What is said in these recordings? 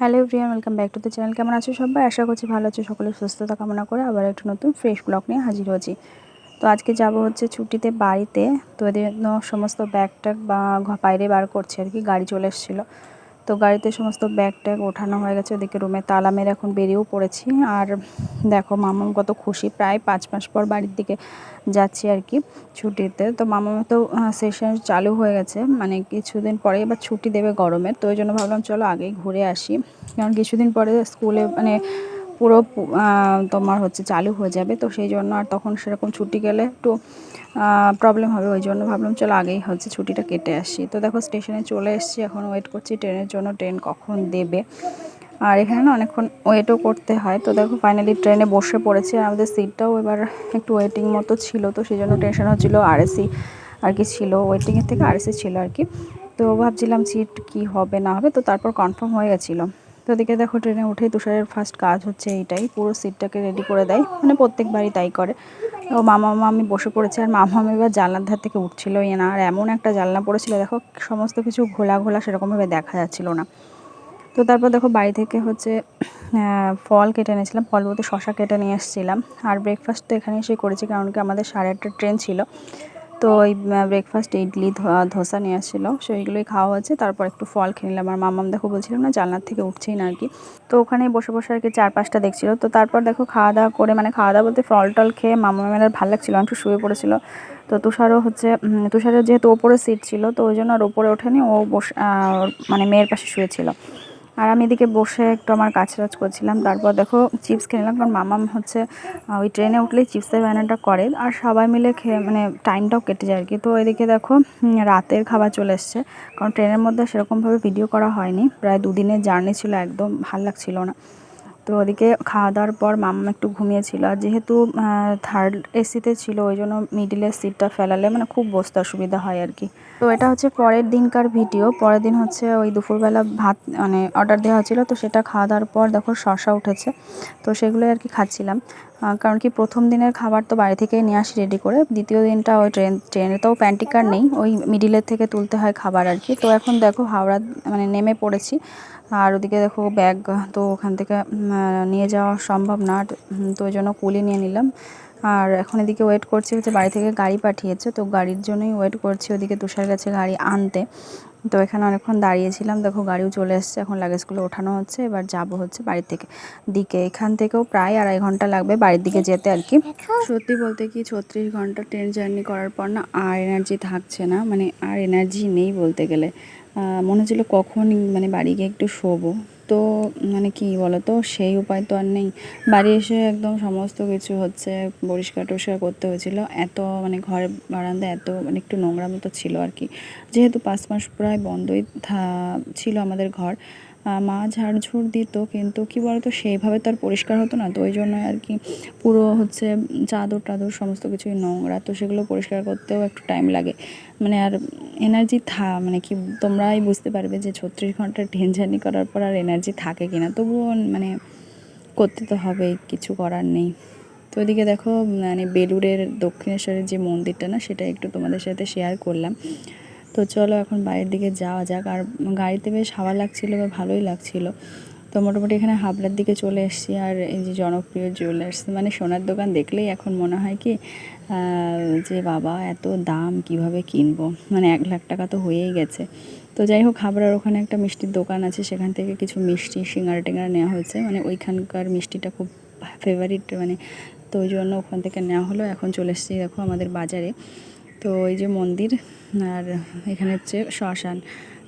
Hello ফ্রিয়ান welcome back to the channel. কেমন আছো সবাই? আশা করছি ভালো আছো। সকলে সুস্থতা কামনা করে আবার একটু নতুন ফ্রেশ ব্লগ নিয়ে হাজির হয়েছি। তো আজকে যাব হচ্ছে ছুটিতে বাড়িতে। তো এদের সমস্ত ব্যাগ ট্যাগ বা বাইরে বার করছে আর কি, গাড়ি চলে এসেছিল। তো গাড়িতে সমস্ত ব্যাগ ট্যাগ ওঠানো হয়ে গেছে, ওদিকে রুমে তালা মেরে এখন বেরিয়েও পড়েছি। আর দেখো মামাম কত খুশি, প্রায় পাঁচ মাস পর বাড়ির দিকে যাচ্ছি আর কি ছুটিতে। তো মামামে তো সেশন চালু হয়ে গেছে মানে কিছুদিন পরে এবার ছুটি দেবে গরমের, তো ওই জন্য ভাবলাম, চলো আগেই ঘুরে আসি। কারণ কিছুদিন পরে স্কুলে মানে পুরো তোমার হচ্ছে চালু হয়ে যাবে। তো সেই জন্য আর তখন সেরকম ছুটি গেলে একটু প্রবলেম হবে। ওই জন্য ভাবলাম চলো আগেই হচ্ছে ছুটিটা কেটে আসি। তো দেখো স্টেশনে চলে এসেছি। এখন ওয়েট করছি ট্রেনের জন্য। ট্রেন কখন দেবে? আর এখানে না অনেকক্ষণ ওয়েটও করতে হয়। তো দেখো ফাইনালি ট্রেনে বসে পড়েছি। আর আমাদের সিটটাও এবার একটু ওয়েটিং মতো ছিল। তো সেই জন্য টেনশন হচ্ছিল আরএসি আর কি ছিল। ওয়েটিংয়ের থেকে আরএসি ছিল আর কি। তো ভাবছিলাম সিট কি হবে না হবে। তো তারপর কনফার্ম হয়ে গেছিল। তো ওদিকে দেখো ট্রেনে উঠেই তুষারের ফার্স্ট কাজ হচ্ছে এইটাই। পুরো সিটটাকে রেডি করে দেয়। মানে প্রত্যেকবারই তাই করে। ও মামা মামি বসে পড়েছে আর মামা মামি এবার জানলার ধার থেকে উঠছিলোই না। আর এমন একটা জানলা পড়েছিল, দেখো সমস্ত কিছু ঘোলা ঘোলা সেরকমভাবে দেখা যাচ্ছিল না। তো তারপর দেখো বাড়ি থেকে হচ্ছে ফল কেটে নিয়েছিলাম ফল বলতে শশা কেটে নিয়ে এসেছিলাম। আর ব্রেকফাস্ট তো এখানে এসে করেছি, কারণ কি আমাদের সাড়ে আটটা ট্রেন ছিল। তো ওই ব্রেকফাস্ট ইডলি ধোসা নিয়ে আসছিল। সেইগুলোই খাওয়া হচ্ছে তারপর একটু ফল খেয়ে নিলাম। আর মামাম দেখো বলছিলাম না, জানলার থেকে উঠছেই না আর কি তো ওখানেই বসে বসে আর কি চার পাঁচটা দেখছিল। তো তারপর দেখো খাওয়া দাওয়া করে মানে খাওয়া দাওয়া বলতে ফল টল খেয়ে মামামের আর ভালো লাগছিল একটু শুয়ে পড়েছিল। তো তুষারও হচ্ছে তুষারের যেহেতু ওপরে সিট ছিল, তো ওই জন্য আর ওপরে ওঠেনি। ও বসে মানে মেয়ের পাশে শুয়েছিল। আর আমি এদিকে বসে একটু আমার কাজ টাজ করছিলাম। তারপর দেখো চিপস খেয়ে নিলাম। কারণ মামাম হচ্ছে ওই ট্রেনে উঠলে চিপসের বায়নাটা করে। আর সবাই মিলে খেয়ে মানে টাইমটাও কেটে যায় আর কি তো এদিকে দেখো রাতের খাবার চলে এসছে। কারণ ট্রেনের মধ্যে সেরকমভাবে ভিডিও করা হয়নি। প্রায় দুদিনের জার্নি ছিল, একদম ভালো লাগছিল না। তো ওদিকে খাওয়া দাওয়ার পর মাম্মা একটু ঘুমিয়েছিল। আর যেহেতু থার্ড এসিতে ছিল, ওই জন্য মিডিলের সিটটা ফেলালে মানে খুব বসতে অসুবিধা হয় আর কি। তো এটা হচ্ছে পরের দিনকার ভিডিও পরের দিন হচ্ছে ওই দুপুরবেলা ভাত মানে অর্ডার দেওয়া হয়েছিল, তো সেটা খাওয়া দাওয়ার পর দেখো শশা উঠেছে। তো সেগুলোই আর কি খাচ্ছিলাম। কারণ কি প্রথম দিনের খাবার তো বাড়ি থেকেই নিয়ে আসি রেডি করে। দ্বিতীয় দিনটা ওই ট্রেন ট্রেনে তো প্যান্টি কার নেই, ওই মিডিলের থেকে তুলতে হয় খাবার আর কি। তো এখন দেখো হাওড়া মানে নেমে পড়েছি। আর ওদিকে দেখো ব্যাগ তো ওখান থেকে নিয়ে যাওয়া সম্ভব না। তো ওই জন্য কুলি নিয়ে নিলাম। আর এখন এদিকে ওয়েট করছি হচ্ছে বাড়ি থেকে গাড়ি পাঠিয়েছে। তো গাড়ির জন্যই ওয়েট করছি। ওদিকে তুষার গেছে গাড়ি আনতে। তো এখানে অনেকক্ষণ দাঁড়িয়েছিলাম। দেখো গাড়িও চলে এসছে, এখন লাগেজগুলো ওঠানো হচ্ছে। এবার যাব হচ্ছে বাড়ির থেকে দিকে, এখান থেকেও প্রায় আড়াই ঘণ্টা লাগবে বাড়ির দিকে যেতে আর কি। সত্যি বলতে কি ছত্রিশ ঘণ্টা ট্রেন জার্নি করার পর না আর এনার্জি থাকছে না। মানে আর এনার্জি নেই বলতে গেলে। মনে হচ্ছিল কখন মানে বাড়ি গিয়ে একটু শোবো। তো মানে কি বলো তো সেই উপায় তো আর নেই। বাড়ি এসে একদম সমস্ত কিছু হচ্ছে পরিষ্কার টরিষ্কার করতে হয়েছিল। এত মানে ঘরের বারান্দা এত মানে একটু নোংরা মতো ছিল আর কি। যেহেতু পাঁচ মাস প্রায় বন্ধই ছিল আমাদের ঘর মা ঝাড়ঝুড় দিত, কিন্তু কি বলতো, সেইভাবে তো আর পরিষ্কার হতো না। তো ওই জন্য আর কি পুরো হচ্ছে চাদর টাদর সমস্ত কিছুই নোংরা। তো সেগুলো পরিষ্কার করতেও একটু টাইম লাগে। মানে আর এনার্জি থা মানে কি তোমরাই বুঝতে পারবে যে ছত্রিশ ঘণ্টা জার্নি করার পর আর এনার্জি থাকে কিনা। তবুও মানে করতে তো হবেই, কিছু করার নেই। তো ওইদিকে দেখো মানে বেলুড়ের দক্ষিণেশ্বরের যে মন্দিরটা না, সেটা একটু তোমাদের সাথে শেয়ার করলাম। তো চলো এখন বাইরের দিকে যাওয়া যাক। আর গাড়িতে বেশ হাওয়া লাগছিল বা ভালোই লাগছিল। তো মোটামুটি এখানে হাবড়ার দিকে চলে এসেছি। আর এই যে জনপ্রিয় জুয়েলার্স মানে সোনার দোকান দেখলেই এখন মনে হয় কি যে বাবা, এত দাম কীভাবে কিনবো? মানে এক লাখ টাকা তো হয়েই গেছে। তো যাই হোক, হাবড়ার ওখানে একটা মিষ্টির দোকান আছে। সেখান থেকে কিছু মিষ্টি সিঙ্গারা টিঙ্গারা নেওয়া হয়েছে। মানে ওইখানকার মিষ্টিটা খুব ফেভারিট মানে তো ওই জন্য ওখান থেকে নেওয়া হলো। এখন চলে এসেছি, দেখো, আমাদের বাজারে। তো এই যে মন্দির আর এখানে হচ্ছে শ্মশান,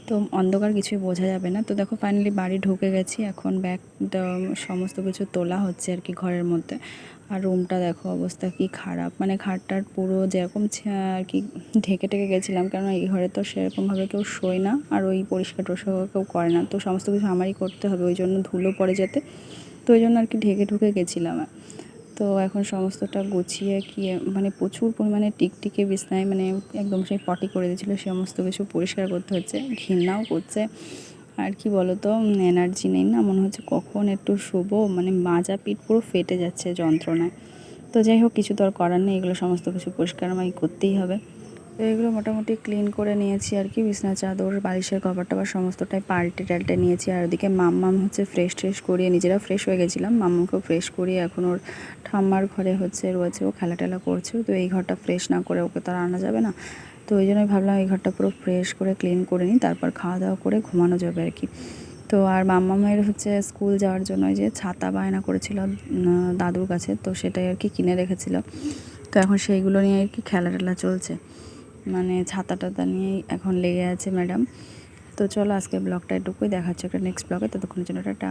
তো অন্ধকার কিছুই বোঝা যাবে না। তো দেখো ফাইনালি বাড়ি ঢুকে গেছি, এখন ব্যাগটা সমস্ত কিছু তোলা হচ্ছে আর কি ঘরের মধ্যে। আর রুমটা দেখো অবস্থা কি খারাপ মানে খাটটার পুরো যেরকম আর কি ঢেকে টেকে গেছিলাম কারণ এই ঘরে তো সেরকমভাবে কেউ শোয় না, আর ওই পরিষ্কার টরিষ্কার কেউ করে না। তো সমস্ত কিছু আমারই করতে হবে, ওই জন্য ধুলো পড়ে যেতে। তো ওই জন্য আর কি ঢেকে ঢুকে গেছিলাম। তো এখন সমস্তটা গুছিয়ে কি মানে প্রচুর পরিমাণে টিকটিকে, বিছনায় মানে একদম সেই পটি করে দিয়েছিলো, সমস্ত কিছু পরিষ্কার করতে হচ্ছে ঘৃণাও করছে। আর কি বলো তো এনার্জি নেই না, মনে হচ্ছে কখন একটু শুভ মানে মাজা পিঠ পুরো ফেটে যাচ্ছে যন্ত্রণায়। তো যাই হোক, কিছু তো আর করার নেই, এগুলো সমস্ত কিছু পরিষ্কার আমাকে করতেই হবে। এগুলো মোটামুটি ক্লিন করে নিয়েছি আর কি। বিছনা, চাদর, বালিশের কভার টভার সমস্তটাই পাল্টে টাল্টে নিয়েছি। আর ওদিকে মাম্মাম হচ্ছে ফ্রেশ ট্রেশ করিয়ে নিজেরা ফ্রেশ হয়ে গেছিলাম। মাম্মাকেও ফ্রেশ করিয়ে এখন ওর ঠাম্মার ঘরে হচ্ছে রয়েছে, ও খেলা টেলা করছে। তো এই ঘরটা ফ্রেশ না করে ওকে তো আর আনা যাবে না। তো ওই জন্যই ভাবলাম এই ঘরটা পুরো ফ্রেশ করে ক্লিন করে নিই, তারপর খাওয়া দাওয়া করে ঘুমানো যাবে আর কি। তো আর মাম্মামের হচ্ছে স্কুল যাওয়ার জন্য যে ছাতা বায়না করেছিল দাদুর কাছে, তো সেটাই আর কি কিনে রেখেছিল। তো এখন সেইগুলো নিয়ে আর কি খেলা টেলা চলছে। মানে ছাতা টাতা নিয়েই এখন লেগে আছে ম্যাডাম। তো চলো আজকে ব্লগটা এটুকুই। দেখা হচ্ছে একটা নেক্সট ব্লগে। ততক্ষণের জন্য টাটা।